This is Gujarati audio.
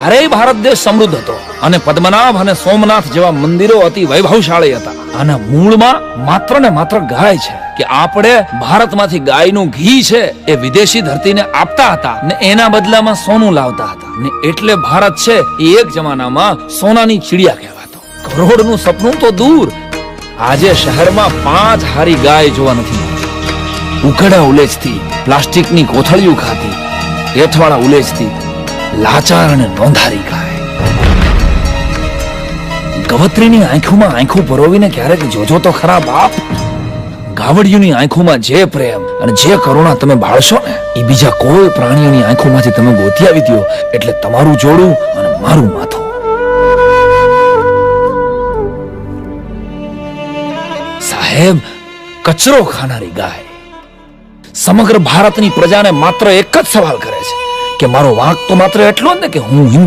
અરે ભારત દેશ સમૃદ્ધ હતો અને પદ્મનાભ અને સોમનાથ જેવા મંદિરો અતિ વૈભવશાળી હતા. અને મૂળમાં માત્ર ને માત્ર ગાય છે કે આપણે ભારતમાંથી ગાયનું ઘી છે એ વિદેશી ધરતીને આપતા હતા ને એના બદલામાં સોનું લાવતા હતા. ને એટલે ભારત છે એ એક જમાનામાં સોનાની ચીડિયા કહેવાતો. કરોડનું સપનું તો દૂર. આજે શહેરમાં પાંચ હારી ગાય જોવા નથી મળતી. ઉઘડા ઉલેજથી પ્લાસ્ટિકની કોથળીઓ ખાતી હેઠવાળા ઉલેજથી લાચાર નોંધારી ગાય. ગવત્રીની આંખોમાં આંખો પરોવીને ક્યારેક જોજો તો ખરા બાપ. ગાવડિયુની આંખોમાં જે પ્રેમ અને જે કરુણા તમે બાળશો ને એ બીજા કોઈ પ્રાણીઓની આંખોમાંથી તમે ગોતી આવી દો એટલે તમારું જોડું અને મારું માથું. સાહેબ, કચરો ખાનારી ગાય. સમગ્ર ભારતની પ્રજાને માત્ર એક જ સવાલ કરે છે. કે મારો વાંક તો માત્ર એટલો જ ને કે હું